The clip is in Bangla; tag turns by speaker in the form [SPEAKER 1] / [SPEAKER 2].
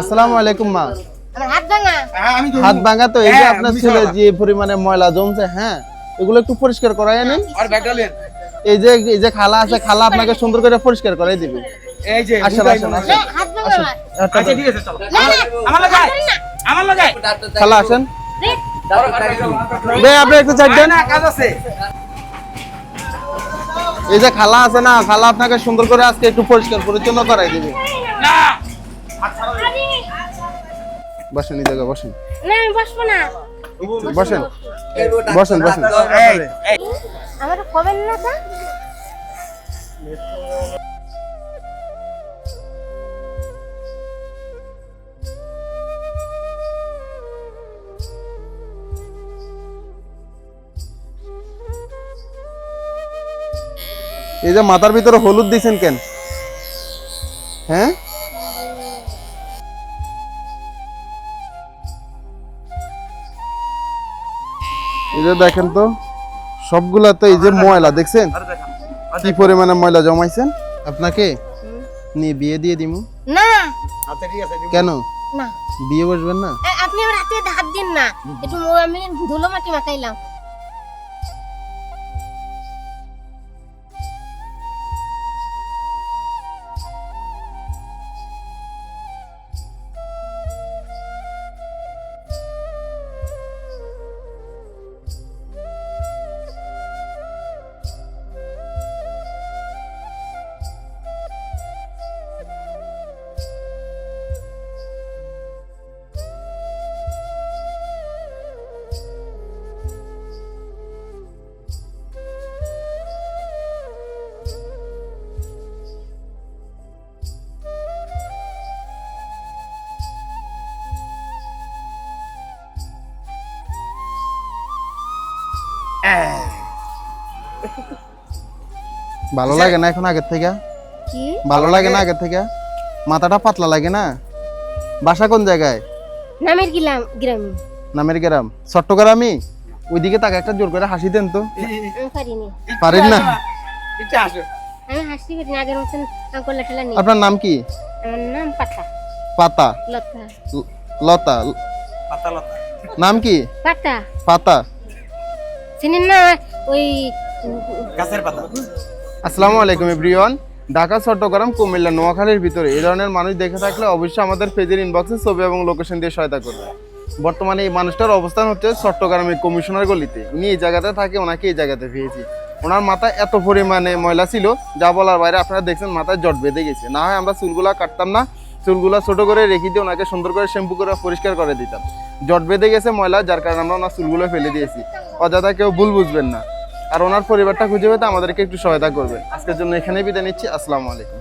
[SPEAKER 1] আসসালামু আলাইকুম মা।
[SPEAKER 2] হাত ভাঙা।
[SPEAKER 1] তো এই যে
[SPEAKER 3] হ্যাঁ,
[SPEAKER 1] আপনার ছেলে যে পরিমাণে ময়লা জমছে হ্যাঁ এগুলো একটু পরিষ্কার করাই
[SPEAKER 3] নেন
[SPEAKER 1] এই যে এই যে খালা আছে খালা আপনাকে সুন্দর করে পরিষ্কার করাই দিবে।
[SPEAKER 3] এই যে
[SPEAKER 1] আসেন আসেন আসেন
[SPEAKER 3] হয়।
[SPEAKER 2] না, হাত ভাঙা আমার।
[SPEAKER 3] আচ্ছা ঠিক আছে চলো।
[SPEAKER 2] না, না,
[SPEAKER 3] আমার লাগাই আমার লাগাই।
[SPEAKER 1] খালা আসেন। বে আপনি একটু ছাড় দেন।
[SPEAKER 3] না কাজ আছে
[SPEAKER 1] এই যে খালা আছে না খালা আপনাকে সুন্দর করে আজকে একটু পরিষ্কার পরিচ্ছন্ন করাই দিবে। বসেন এই জায়গায় বসেন।
[SPEAKER 2] না আমি বসবো না।
[SPEAKER 1] বসেন। বসেন বসেন।
[SPEAKER 2] আমার কবেন না
[SPEAKER 1] এই যে মাথার ভিতরে হলুদ দিছেন কেন? হ্যাঁ? এই যে দেখেন তো সবগুলা তো এই যে ময়লা দেখছেন? কি পরিমাণে ময়লা জমাইছেন? আপনাকে? নিয়ে বিয়ে দিয়ে দিমু।
[SPEAKER 2] না।
[SPEAKER 3] আচ্ছা ঠিক আছে
[SPEAKER 1] কেন?
[SPEAKER 2] না।
[SPEAKER 1] বিয়ে বসবেন না?
[SPEAKER 2] আপনি আমার হাতে হাত দিন না। একটু আমি ধুলো মাটি মাখাইলাম।
[SPEAKER 1] ভালো লাগে না এখন আগের থেকে?
[SPEAKER 2] কি?
[SPEAKER 1] ভালো লাগে না আগের থেকে? মাথাটা পাতলা লাগে না? বাসা কোন জায়গায়?
[SPEAKER 2] নামের গিলাম গ্রাম।
[SPEAKER 1] নামের গ্রাম। চট্টগ্রামই? ওইদিকে তাকে একটা জোর করে হাসি দেন তো।
[SPEAKER 2] পারেন।
[SPEAKER 1] না?
[SPEAKER 2] আমি হাসি পারি আগের মতন ঠেলা নেই।
[SPEAKER 1] আপনার নাম কি?
[SPEAKER 2] আমার নাম পাতা।
[SPEAKER 1] পাতা?
[SPEAKER 2] লতা।
[SPEAKER 1] লতা।
[SPEAKER 3] পাতা লতা।
[SPEAKER 1] নাম কি?
[SPEAKER 2] পাতা।
[SPEAKER 1] পাতা।
[SPEAKER 2] চিনেন না? ওই
[SPEAKER 3] গাছের পাতা।
[SPEAKER 1] আসসালামু আলাইকুম এভরিওয়ান। ঢাকা চট্টগ্রাম কুমিল্লা নোয়াখালীর ভিতরে এই ধরনের মানুষ দেখে থাকলে অবশ্যই আমাদের পেজের ইনবক্সে ছবি এবং লোকেশন দিয়ে সহায়তা করবে। বর্তমানে এই মানুষটার অবস্থান হচ্ছে চট্টগ্রামের কমিশনার গলিতে। উনি এই জায়গাতে থাকে ওনাকে এই জায়গাতে পেয়েছি। ওনার মাথায় এত পরিমাণে ময়লা ছিল যা বলার বাইরে আপনারা দেখছেন মাথায় জট বেঁধে গেছে। না হয় আমরা চুলগুলা কাটতাম না চুলগুলা ছোট করে রেখে দিয়ে ওনাকে সুন্দর করে শ্যাম্পু করে পরিষ্কার করে দিতাম। জট বেঁধে গেছে ময়লা যার কারণে আমরা ওনার চুলগুলো ফেলে দিয়েছি। অযথা কেউ ভুল বুঝবেন না। আর ওনার পরিবারটা খুঁজে পেতে আমাদেরকে একটু সহায়তা করবেন। আজকের জন্য এখানেই বিদায় নিচ্ছি। আসসালামু আলাইকুম।